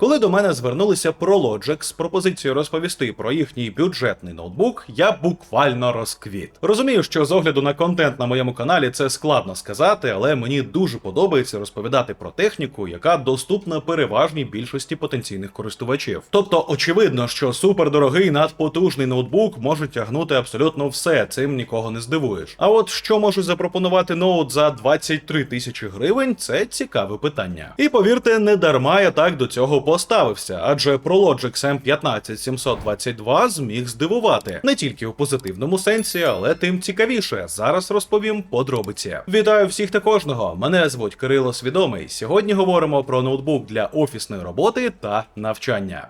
Коли до мене звернулися ProLogic з пропозицією розповісти про їхній бюджетний ноутбук, я буквально розквіт. Розумію, що з огляду на контент на моєму каналі це складно сказати, але мені дуже подобається розповідати про техніку, яка доступна переважній більшості потенційних користувачів. Тобто, очевидно, що супердорогий надпотужний ноутбук може тягнути абсолютно все, цим нікого не здивуєш. А от що може запропонувати ноут за 23 тисячі гривень, це цікаве питання. І повірте, не дарма я так до цього поставився, адже ProLogic M15722 зміг здивувати не тільки у позитивному сенсі, але тим цікавіше. Зараз розповім подробиці. Вітаю всіх та кожного. Мене звуть Кирило Свідомий. Сьогодні говоримо про ноутбук для офісної роботи та навчання.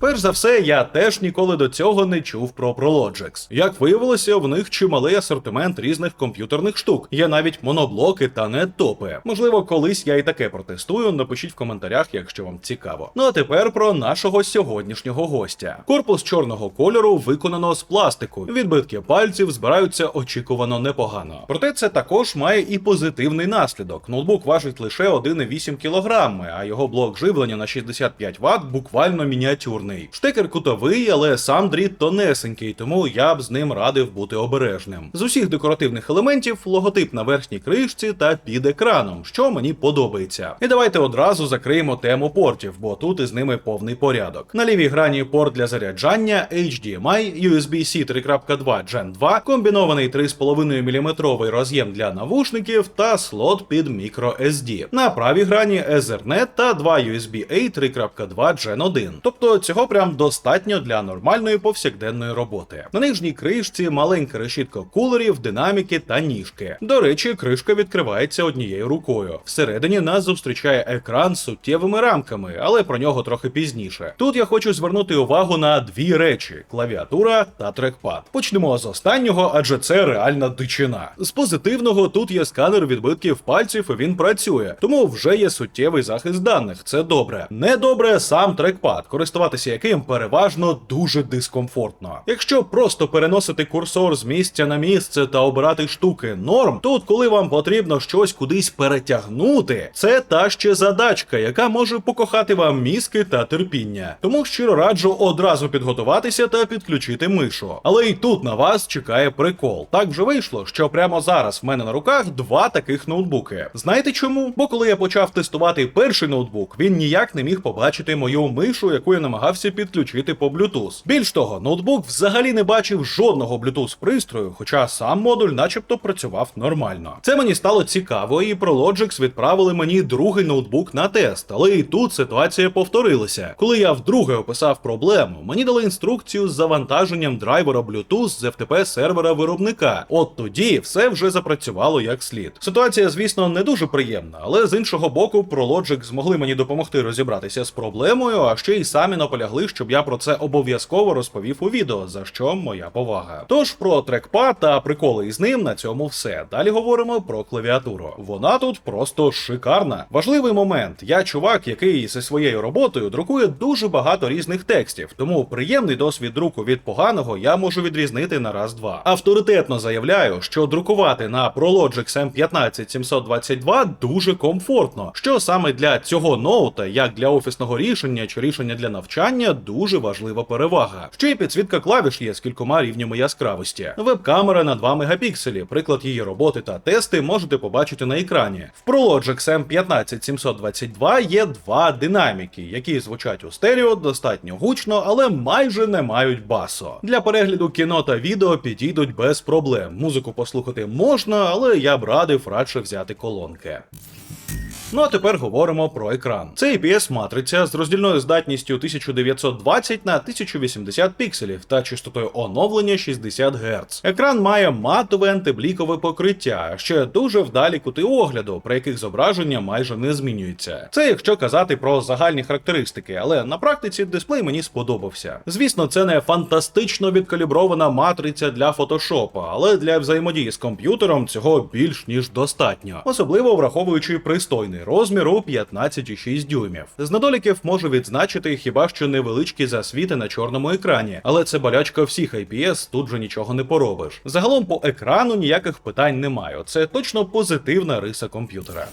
Перш за все, я теж ніколи до цього не чув про ProLogix. Як виявилося, в них чималий асортимент різних комп'ютерних штук. Є навіть моноблоки та не топи. Можливо, колись я і таке протестую. Напишіть в коментарях, якщо вам цікаво. Ну а тепер про нашого сьогоднішнього гостя. Корпус чорного кольору виконано з пластику. Відбитки пальців збираються очікувано непогано. Проте це також має і позитивний наслідок. Ноутбук важить лише 1,8 кг, а його блок живлення на 65 Вт буквально мініатюрний. Штекер кутовий, але сам дріт тонесенький, тому я б з ним радив бути обережним. З усіх декоративних елементів логотип на верхній кришці та під екраном, що мені подобається. І давайте одразу закриємо тему портів, бо тут із ними повний порядок. На лівій грані порт для заряджання, HDMI, USB-C 3.2 Gen 2, комбінований 3,5 мм роз'єм для навушників та слот під microSD. На правій грані Ethernet та два USB-A 3.2 Gen 1. Тобто цього прям достатньо для нормальної повсякденної роботи. На нижній кришці маленька решітка кулерів, динаміки та ніжки. До речі, кришка відкривається однією рукою. Всередині нас зустрічає екран з суттєвими рамками, але про нього трохи пізніше. Тут я хочу звернути увагу на дві речі: клавіатура та трекпад. Почнемо з останнього, адже це реальна дичина. З позитивного тут є сканер відбитків пальців, і він працює, тому вже є суттєвий захист даних. Це добре. Недобре сам трекпад, користуватися яким переважно дуже дискомфортно. Якщо просто переносити курсор з місця на місце та обирати штуки норм, тут, коли вам потрібно щось кудись перетягнути, це та ще задачка, яка може покохати вам мізки та терпіння. Тому щиро раджу одразу підготуватися та підключити мишу. Але і тут на вас чекає прикол. Так вже вийшло, що прямо зараз в мене на руках два таких ноутбуки. Знаєте чому? Бо коли я почав тестувати перший ноутбук, він ніяк не міг побачити мою мишу, яку я намагався підключити по Bluetooth. Більш того, ноутбук взагалі не бачив жодного Bluetooth пристрою, хоча сам модуль, начебто, працював нормально. Це мені стало цікаво, і ProLogix відправили мені другий ноутбук на тест, але і тут ситуація повторилася. Коли я вдруге описав проблему, мені дали інструкцію з завантаженням драйвера Bluetooth з FTP сервера виробника. От тоді все вже запрацювало як слід. Ситуація, звісно, не дуже приємна, але з іншого боку, ProLogix змогли мені допомогти розібратися з проблемою, а ще й самі наполягли, щоб я про це обов'язково розповів у відео, за що моя повага. Тож про трекпад та приколи із ним на цьому все. Далі говоримо про клавіатуру. Вона тут просто шикарна. Важливий момент. Я чувак, який зі своєю роботою друкує дуже багато різних текстів, тому приємний досвід друку від поганого я можу відрізнити на раз-два. Авторитетно заявляю, що друкувати на ProLogix M15722 дуже комфортно, що саме для цього ноута, як для офісного рішення чи рішення для навчання, дуже важлива перевага. Ще й підсвітка клавіш є з кількома рівнями яскравості. Веб-камера на 2 мегапікселі. Приклад її роботи та тести можете побачити на екрані. В ProLogix M15722 є два динаміки, які звучать у стерео достатньо гучно, але майже не мають басу. Для перегляду кіно та відео підійдуть без проблем. Музику послухати можна, але я б радив радше взяти колонки. Ну а тепер говоримо про екран. Це IPS матриця з роздільною здатністю 1920 на 1080 пікселів та частотою оновлення 60 Гц. Екран має матове антиблікове покриття, ще дуже вдалі кути огляду, при яких зображення майже не змінюється. Це якщо казати про загальні характеристики, але на практиці дисплей мені сподобався. Звісно, це не фантастично відкалібрована матриця для фотошопа, але для взаємодії з комп'ютером цього більш ніж достатньо, особливо враховуючи пристойний дисплейний розміру у 15,6 дюймів. З недоліків можу відзначити хіба що невеличкі засвіти на чорному екрані, але це болячка всіх IPS, тут же нічого не поробиш. Загалом по екрану ніяких питань немає. Це точно позитивна риса комп'ютера.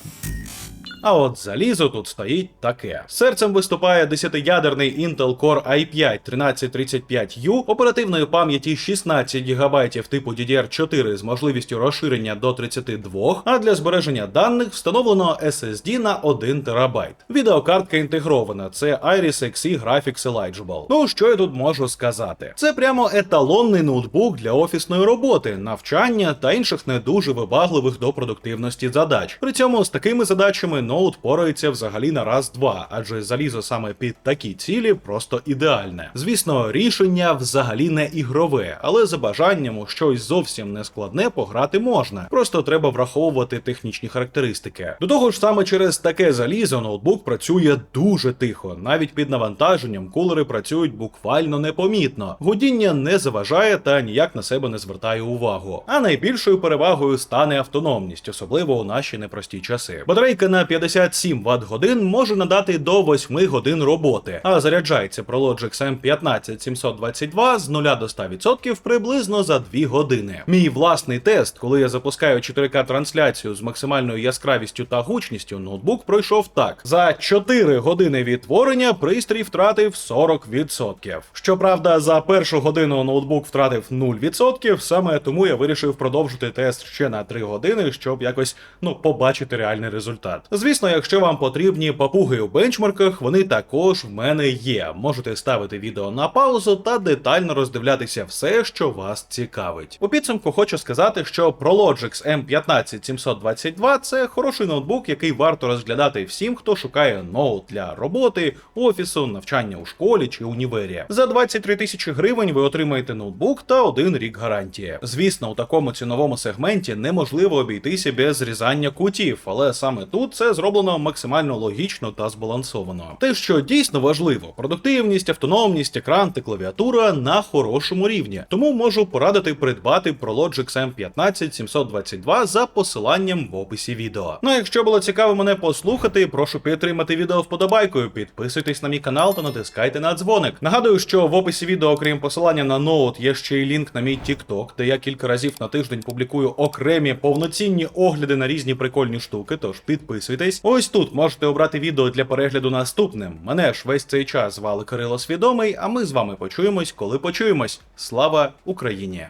А от залізо тут стоїть таке. Серцем виступає 10-ядерний Intel Core i5 1335U оперативної пам'яті 16 ГБ типу DDR4 з можливістю розширення до 32, а для збереження даних встановлено SSD на 1 ТБ. Відеокартка інтегрована, це Iris Xe Graphics Eligible. Ну що я тут можу сказати? Це прямо еталонний ноутбук для офісної роботи, навчання та інших не дуже вибагливих до продуктивності задач. При цьому з такими задачами ноут порається взагалі на раз-два, адже залізо саме під такі цілі просто ідеальне. Звісно, рішення взагалі не ігрове, але за бажанням у щось зовсім не складне пограти можна. Просто треба враховувати технічні характеристики. До того ж, саме через таке залізо ноутбук працює дуже тихо. Навіть під навантаженням кулери працюють буквально непомітно. Гудіння не заважає та ніяк на себе не звертає увагу. А найбільшою перевагою стане автономність, особливо у наші непрості часи. Батарейка на 57 Вт годин може надати до 8 годин роботи, а заряджається ProLogix M15722 з 0 до 100% приблизно за 2 години. Мій власний тест, коли я запускаю 4К трансляцію з максимальною яскравістю та гучністю, ноутбук пройшов так: за 4 години відтворення пристрій втратив 40%. Щоправда, за першу годину ноутбук втратив 0%, саме тому я вирішив продовжити тест ще на 3 години, щоб якось ну побачити реальний результат. Звісно, якщо вам потрібні папуги у бенчмарках, вони також в мене є. Можете ставити відео на паузу та детально роздивлятися все, що вас цікавить. У підсумку хочу сказати, що ProLogix M15722 це хороший ноутбук, який варто розглядати всім, хто шукає ноут для роботи, офісу, навчання у школі чи універі. За 23 тисячі гривень ви отримаєте ноутбук та один рік гарантії. Звісно, у такому ціновому сегменті неможливо обійтися без зрізання кутів, але саме тут це зроблено максимально логічно та збалансовано. Те, що дійсно важливо, продуктивність, автономність, екран та клавіатура на хорошому рівні. Тому можу порадити придбати ProLogix M15722 за посиланням в описі відео. Ну а якщо було цікаво мене послухати, прошу підтримати відео вподобайкою, підписуйтесь на мій канал та натискайте на дзвоник. Нагадую, що в описі відео, окрім посилання на ноут, є ще й лінк на мій TikTok, де я кілька разів на тиждень публікую окремі повноцінні огляди на різні прикольні штуки. Тож підписуйтесь. Ось тут можете обрати відео для перегляду наступним. Мене ж весь цей час звали Кирило Свідомий, а ми з вами почуємось, коли почуємось. Слава Україні!